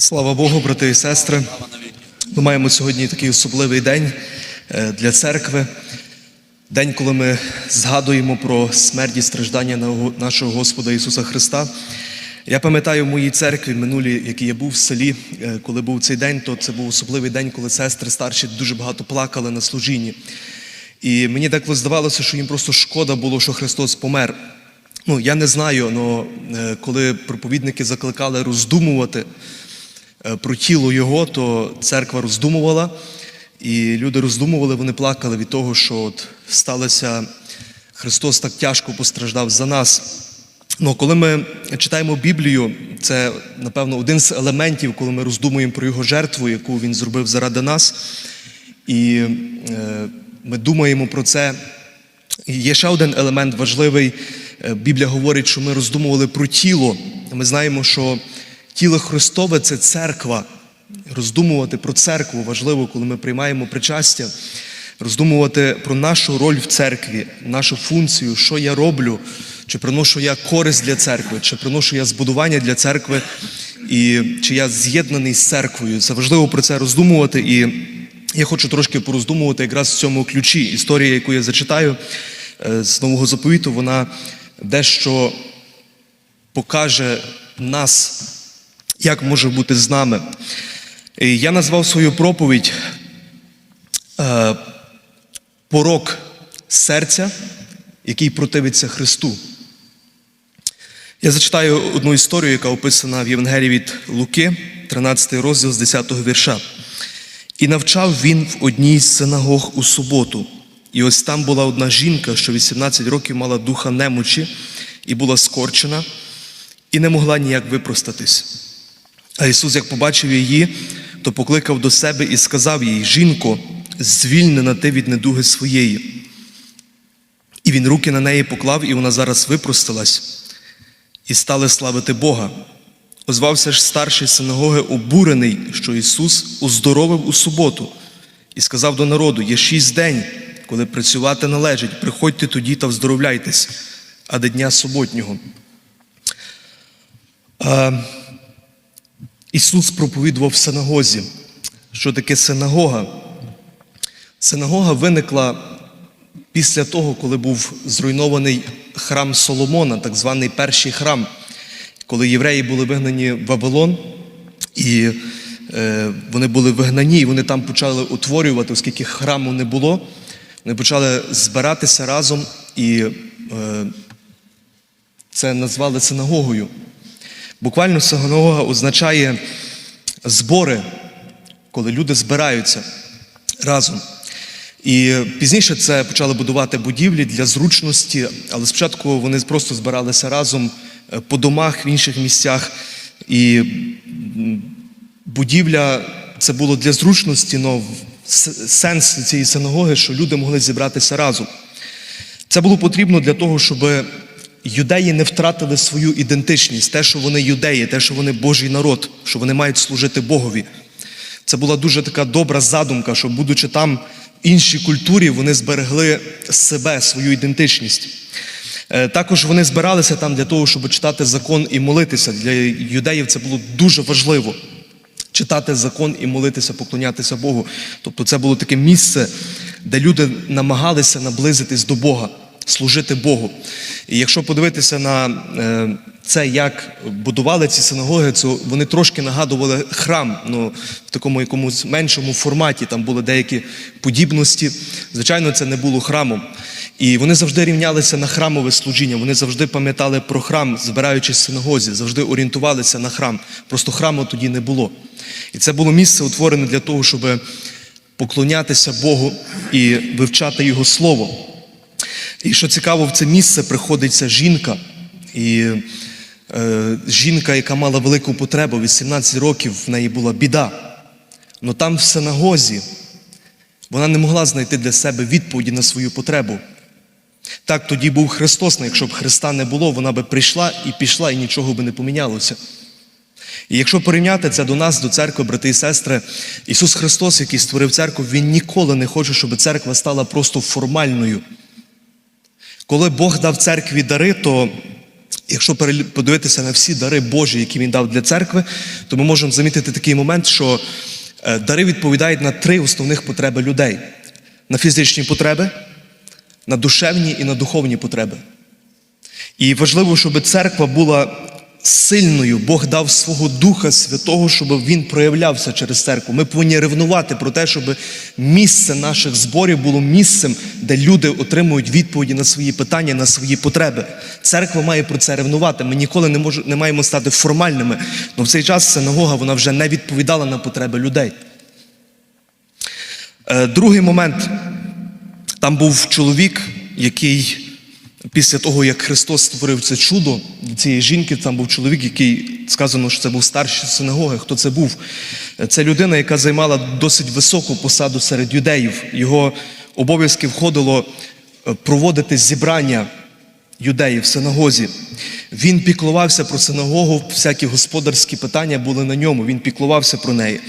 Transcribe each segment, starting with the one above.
Слава Богу, брати і сестри. Ми маємо сьогодні такий особливий день е, для церкви. День, коли ми згадуємо про смерть і страждання нашого Господа Ісуса Христа. Я пам'ятаю в моїй церкві минулі, який я був в селі, е, коли був цей день, то це був особливий день, коли сестри старші дуже багато плакали на служінні. І мені деколи здавалося, що їм просто шкода було, що Христос помер. Ну, я не знаю, але коли проповідники закликали роздумувати про тіло Його, то церква роздумувала, і люди роздумували, вони плакали від того, що от сталося, Христос так тяжко постраждав за нас. Ну, коли ми читаємо Біблію, це, напевно, один з елементів, коли ми роздумуємо про Його жертву, яку Він зробив заради нас. І е, ми думаємо про це. І Є ще один елемент важливий. Е, Біблія говорить, що ми роздумували про тіло. Ми знаємо, що тіло Христове це церква. Роздумувати про церкву важливо, коли ми приймаємо причастя, роздумувати про нашу роль в церкві, нашу функцію, що я роблю, чи приношу я користь для церкви, чи приношу я збудування для церкви, і чи я з'єднаний з церквою. Це важливо про це роздумувати. І я хочу трошки пороздумувати якраз в цьому ключі. Історія, яку я зачитаю е, з нового заповіту, вона дещо покаже нас, як може бути з нами. Я назвав свою проповідь е, порок серця, який противиться Христу. Я зачитаю одну історію, яка описана в Євангелії від Луки, 13 розділ з 10 вірша. І навчав він в одній з синагог у суботу. І ось там була одна жінка, що 18 років мала духа немочі і була скорчена, і не могла ніяк випростатись. А Ісус, як побачив її, то покликав до себе і сказав їй: Жінко, звільнена ти від недуги своєї. І він руки на неї поклав, і вона зараз випросталась, і стали славити Бога. Озвався ж старший синагоги, обурений, що Ісус оздоровив у суботу, і сказав до народу: є шість день, коли працювати належить, приходьте тоді та вздоровляйтесь, а до дня суботнього. Е, Ісус проповідував в синагозі. Що таке синагога? Синагога виникла після того, коли був зруйнований храм Соломона, так званий перший храм, коли євреї були вигнані в Вавилон, і е, вони були вигнані, і вони там почали утворювати, оскільки храму не було, вони почали збиратися разом і е, це назвали синагогою. Буквально синагога означає збори, коли люди збираються разом. І пізніше це почали будувати будівлі для зручності, але спочатку вони просто збиралися разом е, по домах в інших місцях. І будівля це було для зручності, але сенс цієї синагоги, що люди могли зібратися разом. Це було потрібно для того, щоб юдеї не втратили свою ідентичність, те, що вони юдеї, те, що вони Божий народ, що вони мають служити Богові. Це була дуже така добра задумка, що, будучи там в іншій культурі, вони зберегли себе, свою ідентичність. Е, Також вони збиралися там для того, щоб читати закон і молитися. Для юдеїв це було дуже важливо. Читати закон і молитися, поклонятися Богу. Тобто це було таке місце, де люди намагалися наблизитись до Бога, служити Богу. І якщо подивитися на е, це, як будували ці синагоги, то вони трошки нагадували храм, ну, в такому якомусь меншому форматі, там були деякі подібності. Звичайно, це не було храмом. І вони завжди рівнялися на храмове служіння, вони завжди пам'ятали про храм, збираючись в синагозі, завжди орієнтувалися на храм. Просто храму тоді не було. І це було місце утворене для того, щоб поклонятися Богу і вивчати Його Слово. І що цікаво, в це місце приходить ця жінка, і е, жінка, яка мала велику потребу, 18 років в неї була біда. Але там в синагозі вона не могла знайти для себе відповіді на свою потребу. Так тоді був Христос, але якщо б Христа не було, вона би прийшла і пішла, і нічого би не помінялося. І якщо порівняти це до нас, до церкви, брати і сестри, Ісус Христос, який створив церкву, Він ніколи не хоче, щоб церква стала просто формальною. Коли Бог дав церкві дари, то Якщо подивитися на всі дари Божі, які він дав для церкви, то ми можемо замітити такий момент, що е, дари відповідають на три основних потреби людей: на фізичні потреби, на душевні і на духовні потреби. І важливо, щоб церква була сильною. Бог дав свого Духа Святого, щоб він проявлявся через церкву. Ми повинні ревнувати про те, щоб місце наших зборів було місцем, де люди отримують відповіді на свої питання, на свої потреби. Церква має про це ревнувати. Ми ніколи не, мож, не маємо стати формальними. Але в цей час синагога вона вже не відповідала на потреби людей. Е, Другий момент. Там був чоловік, який після того, як Христос створив це чудо цієї жінки, там був чоловік, який сказано, що це був старший синагоги. Хто це був? Це людина, яка займала досить високу посаду серед юдеїв. Його обов'язки входило е, проводити зібрання юдеїв в синагозі. Він піклувався про синагогу, всякі господарські питання були на ньому, він піклувався про неї.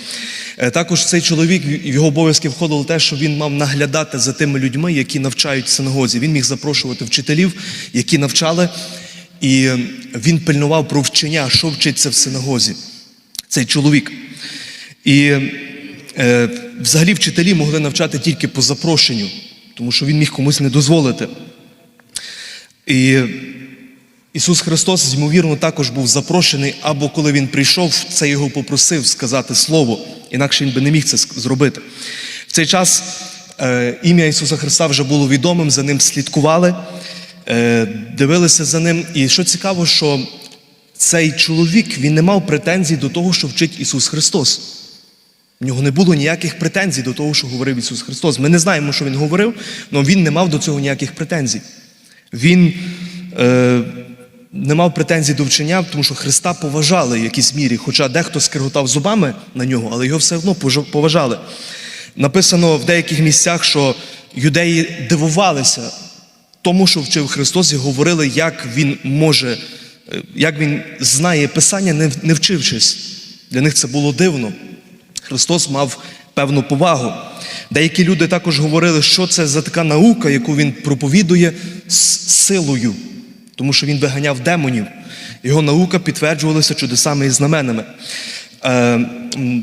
Е, Також цей чоловік, в його обов'язки входило те, що він мав наглядати за тими людьми, які навчають в синагозі. Він міг запрошувати вчителів, які навчали, і е, він пильнував про вчення, що вчиться в синагозі. Цей чоловік. І е, взагалі вчителі могли навчати тільки по запрошенню, тому що він міг комусь не дозволити. І Ісус Христос, ймовірно, також був запрошений, або коли Він прийшов, це його попросив сказати Слово, інакше він би не міг це зробити. В цей час е, ім'я Ісуса Христа вже було відомим, за ним слідкували, е, дивилися за ним. І що цікаво, що цей чоловік він не мав претензій до того, що вчить Ісус Христос. В нього не було ніяких претензій до того, що говорив Ісус Христос. Ми не знаємо, що Він говорив, але Він не мав до цього ніяких претензій. Він е, не мав претензій до вчення, тому що Христа поважали в якійсь мірі, хоча дехто скриготав зубами на нього, але його все одно поважали. Написано в деяких місцях, що юдеї дивувалися тому, що вчив Христос, і говорили, як він може, е, як він знає Писання, не, не вчившись. Для них це було дивно. Христос мав певну повагу. Деякі люди також говорили, що це за така наука, яку він проповідує з силою, тому що він виганяв демонів. Його наука підтверджувалася чудесами і знаменами. Е,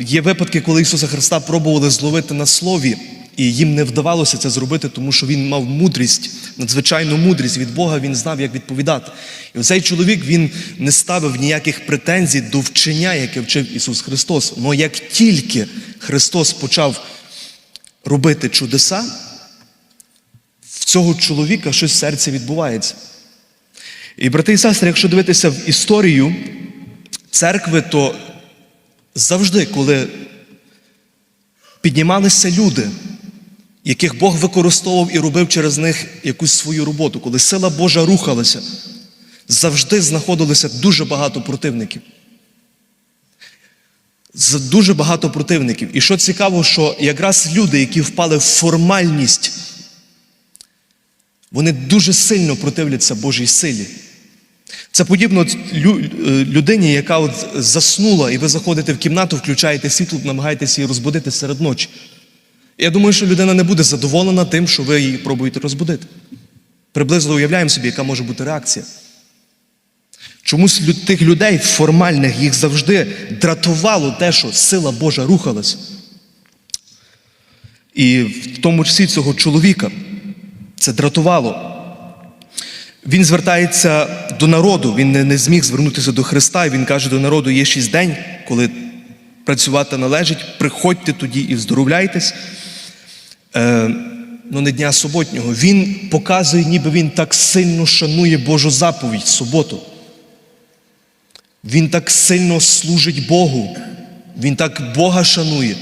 є випадки, коли Ісуса Христа пробували зловити на слові, і їм не вдавалося це зробити, тому що він мав мудрість, надзвичайну мудрість від Бога, він знав, як відповідати. І цей чоловік він не ставив ніяких претензій до вчення, яке вчив Ісус Христос. Але як тільки Христос почав робити чудеса, в цього чоловіка щось в серці відбувається. І, брати і сестри, якщо дивитися в історію церкви, то завжди, коли піднімалися люди, яких Бог використовував і робив через них якусь свою роботу, коли сила Божа рухалася, завжди знаходилося дуже багато противників. З- Дуже багато противників. І що цікаво, що якраз люди, які впали в формальність, вони дуже сильно противляться Божій силі. Це подібно е, людині, яка от заснула, і ви заходите в кімнату, включаєте світло, намагаєтеся її розбудити серед ночі. Я думаю, що людина не буде задоволена тим, що ви її пробуєте розбудити. Приблизно уявляємо собі, яка може бути реакція. Чомусь тих людей формальних їх завжди дратувало те, що сила Божа рухалася. І в тому числі цього чоловіка це дратувало. Він звертається до народу, він не, не зміг звернутися до Христа, і він каже до народу: є шість день, коли працювати належить, приходьте тоді і здоровляйтесь. Е, ну, не дня суботнього. Він показує, ніби він так сильно шанує Божу заповідь суботу. Він так сильно служить Богу. Він так Бога шанує.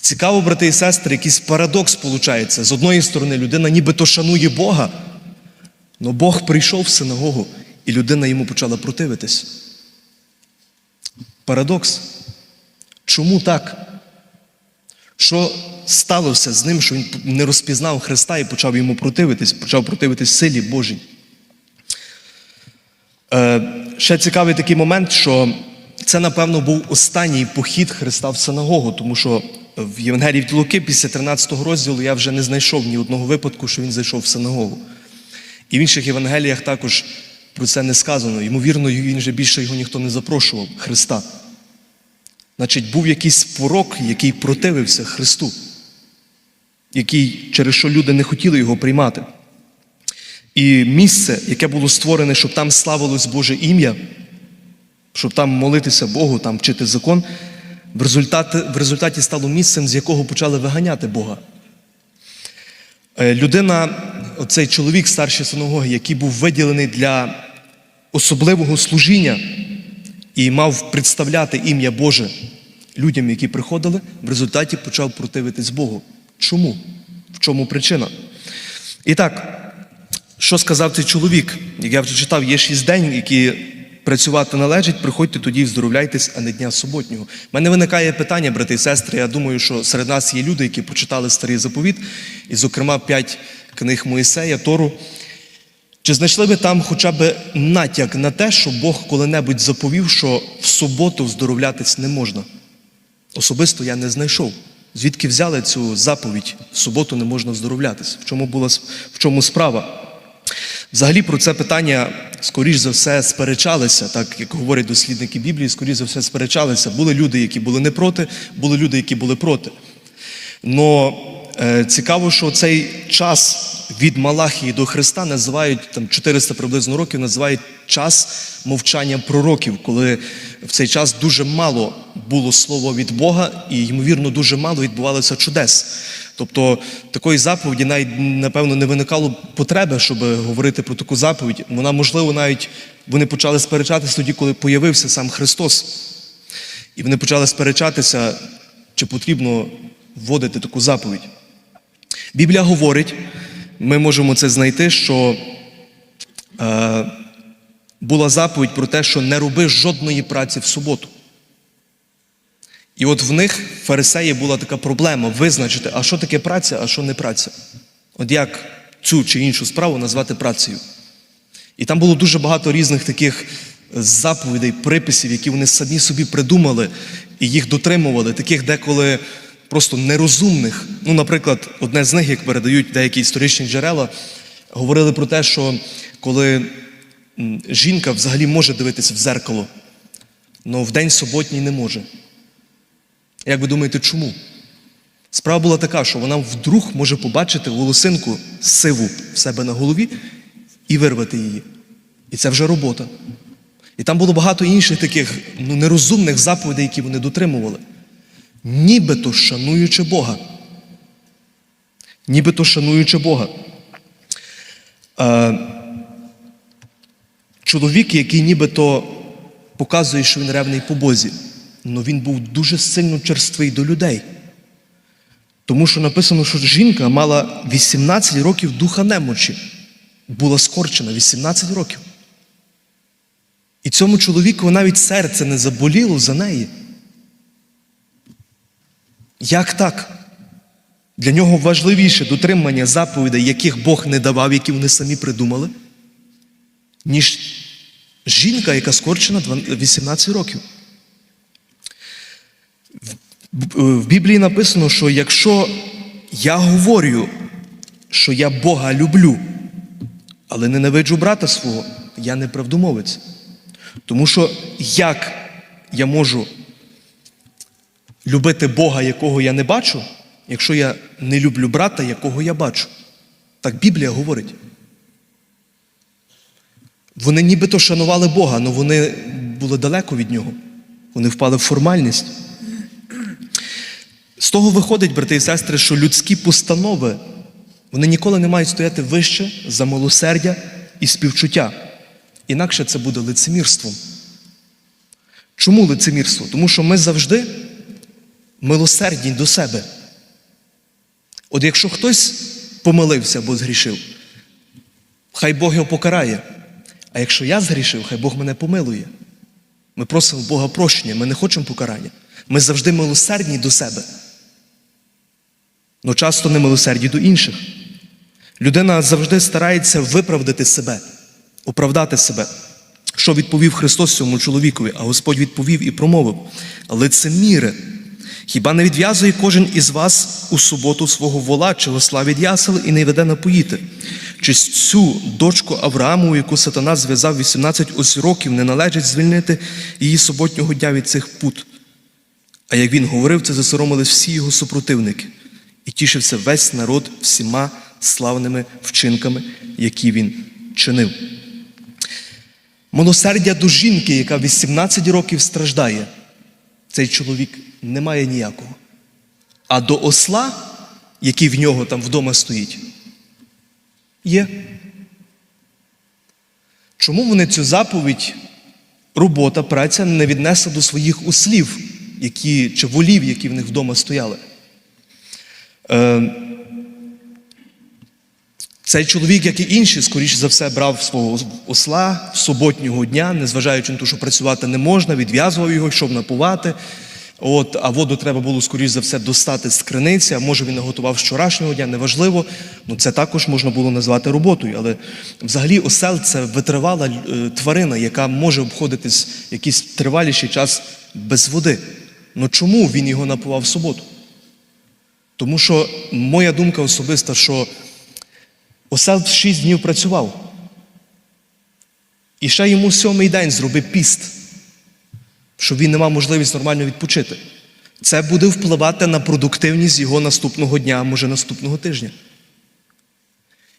Цікаво, брати і сестри, якийсь парадокс виходить. З одної сторони, людина нібито шанує Бога, але Бог прийшов в синагогу, і людина йому почала противитись. Парадокс. Чому так? Що сталося з ним, що він не розпізнав Христа і почав йому противитись, почав противитись силі Божій? Е, ще цікавий такий момент, що це, напевно, був останній похід Христа в синагогу, тому що в Євангелії від Луки після 13 розділу я вже не знайшов ні одного випадку, що він зайшов в синагогу. І в інших Євангеліях також про це не сказано. Ймовірно, він же більше його ніхто не запрошував, Христа. Значить, був якийсь порок, який противився Христу, який, через що люди не хотіли його приймати. І місце, яке було створене, щоб там славилось Боже ім'я, щоб там молитися Богу, там вчити закон, в результаті, в результаті стало місцем, з якого почали виганяти Бога. Е, Людина, оцей чоловік старшої синагоги, який був виділений для особливого служіння і мав представляти ім'я Боже людям, які приходили, в результаті почав противитись Богу. Чому? В чому причина? І так, що сказав цей чоловік? Як я вже читав, є шість день, які працювати належить, приходьте тоді, здоровляйтесь, а не дня суботнього. У мене виникає питання, брати і сестри. Я думаю, що серед нас є люди, які почитали старий заповіт, і, зокрема, п'ять книг Моїсея, Тору. Чи знайшли ви там хоча б натяк на те, що Бог коли-небудь заповів, що в суботу здоровлятись не можна? Особисто я не знайшов. Звідки взяли цю заповідь? В суботу не можна здоровлятись. В чому була в чому справа? Взагалі про це питання, скоріш за все, сперечалися, так як говорять дослідники Біблії, скоріш за все сперечалися. Були люди, які були не проти, були люди, які були проти. Но е, цікаво, що цей час від Малахії до Христа називають там 400 приблизно років, називають час мовчання пророків, коли в цей час дуже мало було слова від Бога, і ймовірно дуже мало відбувалося чудес. Тобто такої заповіді навіть напевно не виникало потреби, щоб говорити про таку заповідь. Вона можливо навіть вони почали сперечатися тоді, коли появився сам Христос. І вони почали сперечатися, чи потрібно вводити таку заповідь. Біблія говорить, ми можемо це знайти, що е, була заповідь про те, що не роби жодної праці в суботу. І от в них фарисеї була така проблема визначити, а що таке праця, а що не праця. От як цю чи іншу справу назвати працею. І там було дуже багато різних таких заповідей, приписів, які вони самі собі придумали і їх дотримували, таких деколи просто нерозумних. Ну, наприклад, одне з них, як передають деякі історичні джерела, говорили про те, що коли жінка взагалі може дивитися в зеркало, але в день суботній не може. Як ви думаєте, чому? Справа була така, що вона вдруг може побачити волосинку сиву в себе на голові і вирвати її. І це вже робота. І там було багато інших таких ну, нерозумних заповідей, які вони дотримували. Нібито шануючи Бога. Нібито шануючи Бога. Е, чоловік, який нібито показує, що він ревний по Бозі, але він був дуже сильно черствий до людей. Тому що написано, що жінка мала 18 років духа немочі, була скорчена 18 років. І цьому чоловіку навіть серце не заболіло за неї. Як так? Для нього важливіше дотримання заповідей, яких Бог не давав, які вони самі придумали, ніж жінка, яка скорчена 18 років. В Біблії написано, що якщо я говорю, що я Бога люблю, але ненавиджу брата свого, я не правдомовець. Тому що як я можу любити Бога, якого я не бачу, якщо я не люблю брата, якого я бачу? Так Біблія говорить. Вони нібито шанували Бога, але вони були далеко від нього. Вони впали в формальність. З того виходить, брати і сестри, що людські постанови вони ніколи не мають стояти вище за милосердя і співчуття. Інакше це буде лицемірством. Чому лицемірство? Тому що ми завжди милосердні до себе. От якщо хтось помилився або згрішив, хай Бог його покарає. А якщо я згрішив, хай Бог мене помилує. Ми просимо Бога прощення, ми не хочемо покарання. Ми завжди милосердні до себе. Але часто не милосердні до інших. Людина завжди старається виправдати себе, оправдати себе. Що відповів Христос цьому чоловікові, а Господь відповів і промовив: лицеміре, хіба не відв'язує кожен із вас у суботу свого вола чи осла від ясел і не веде напоїти? чи цю дочку Аврааму, яку сатана зв'язав 18 ось років, не належить звільнити її суботнього дня від цих пут. А як він говорив, це засоромились всі його супротивники, і тішився весь народ всіма славними вчинками, які він чинив. Милосердя до жінки, яка 18 років страждає, цей чоловік не має ніякого. А до осла, який в нього там вдома стоїть, є. Чому вони цю заповідь, робота, праця не віднесли до своїх ослів, які, чи волів, які в них вдома стояли? Е, цей чоловік, як і інші, скоріше за все, брав свого осла суботнього дня, незважаючи на те, що працювати не можна, відв'язував його, йшов напувати. От, а воду треба було, скоріш за все, достати з криниці, а може він наготував з вчорашнього дня, неважливо. Ну, це також можна було назвати роботою. Але взагалі осел це витривала е, тварина, яка може обходитись якийсь триваліший час без води. Ну чому він його напував в суботу? Тому що моя думка особиста, що осел шість днів працював. І ще йому сьомий день зробив піст щоб він не мав можливість нормально відпочити. Це буде впливати на продуктивність його наступного дня, може наступного тижня.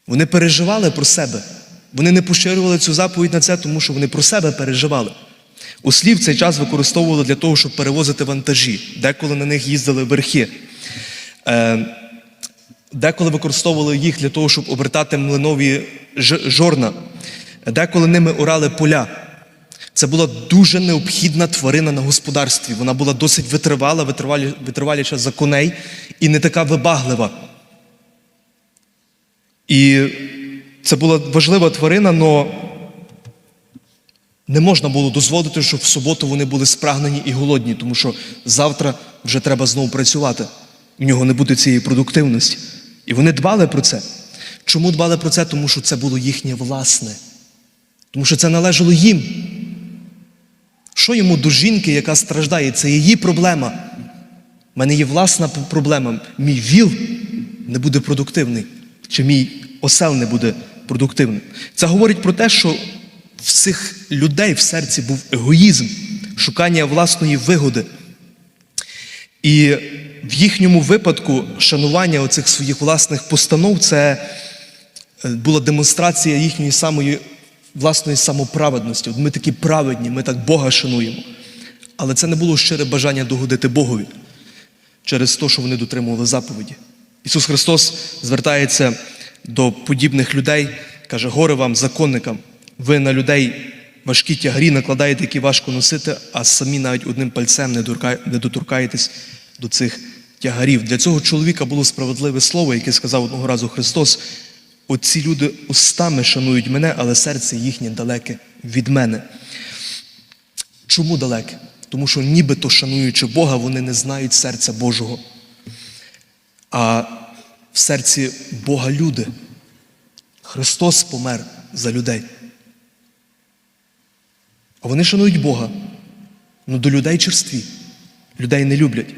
Вони переживали про себе. Вони не поширювали цю заповідь на це, тому що вони про себе переживали. Ослів цей час використовували для того, щоб перевозити вантажі, деколи на них їздили верхи. Е, Деколи використовували їх для того, щоб обертати млинові жорна, деколи ними орали поля. Це була дуже необхідна тварина на господарстві. Вона була досить витривала, витриваліша за коней і не така вибаглива. І це була важлива тварина, але не можна було дозволити, щоб в суботу вони були спрагнені і голодні, тому що завтра вже треба знову працювати. У нього не буде цієї продуктивності. І вони дбали про це. Чому дбали про це? Тому що це було їхнє власне. Тому що це належало їм. Що йому до жінки, яка страждає? Це її проблема. У мене є власна проблема. Мій віл не буде продуктивний, чи мій осел не буде продуктивним. Це говорить про те, що в цих людей в серці був егоїзм, шукання власної вигоди. І в їхньому випадку шанування оцих своїх власних постанов це е, була демонстрація їхньої самої власної самоправедності. От ми такі праведні, ми так Бога шануємо. Але це не було щире бажання догодити Богові через те, що вони дотримували заповіді. Ісус Христос звертається до подібних людей, каже: горе вам, законникам, ви на людей важкі тягарі накладаєте, які важко носити, а самі навіть одним пальцем не доторкаєтесь до цих тягарів. Для цього чоловіка було справедливе слово, яке сказав одного разу Христос. Оці люди устами шанують мене, але серце їхнє далеке від мене. Чому далеке? Тому що нібито шануючи Бога, вони не знають серця Божого. А в серці Бога люди. Христос помер за людей. А вони шанують Бога. Ну до людей черстві. Людей не люблять.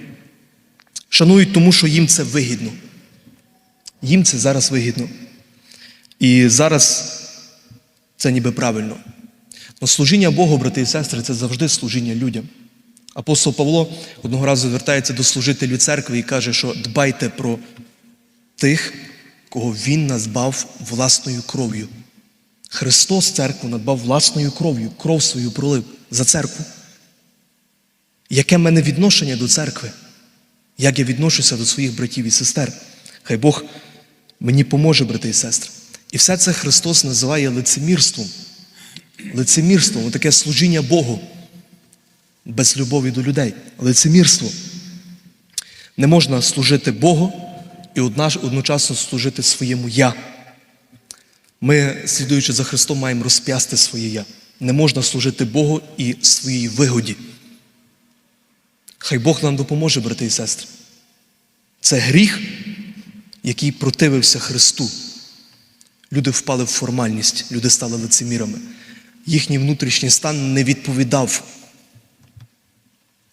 Шанують тому, що їм це вигідно. Їм це зараз вигідно. І зараз це ніби правильно. Но служіння Богу, брати і сестри, це завжди служіння людям. Апостол Павло одного разу звертається до служителів церкви і каже, що дбайте про тих, кого Він назбав власною кров'ю. Христос церкву надбав власною кров'ю, кров свою пролив за церкву. Яке в мене відношення до церкви? Як я відношуся до своїх братів і сестер? Хай Бог мені поможе, брати і сестри. І все це Христос називає лицемірством. Лицемірством, таке служіння Богу без любові до людей. Лицемірство. Не можна служити Богу і одночасно служити своєму я. Ми, слідуючи за Христом, маємо розп'ясти своє я. Не можна служити Богу і своїй вигоді. Хай Бог нам допоможе, брати і сестри. Це гріх, який противився Христу. Люди впали в формальність, люди стали лицемірами. Їхній внутрішній стан не відповідав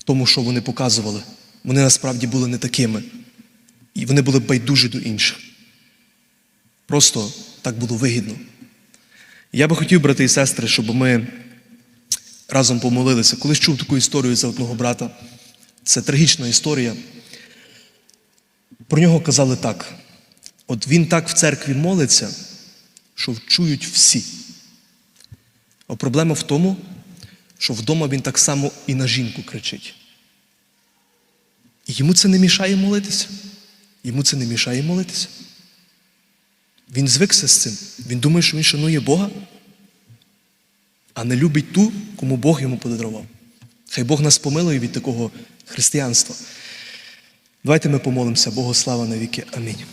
тому, що вони показували. Вони насправді були не такими. І вони були байдужі до інших. Просто так було вигідно. Я би хотів, брати і сестри, щоб ми разом помолилися. Колись чув таку історію за одного брата. Це трагічна історія. Про нього казали так: от він так в церкві молиться, що чують всі. А проблема в тому, що вдома він так само і на жінку кричить. І йому це не мішає молитися. Йому це не мішає молитися. Він звикся з цим. Він думає, що він шанує Бога, а не любить ту, кому Бог йому подарував. Хай Бог нас помилує від такого християнства. Давайте ми помолимося, Богу слава навіки. Амінь.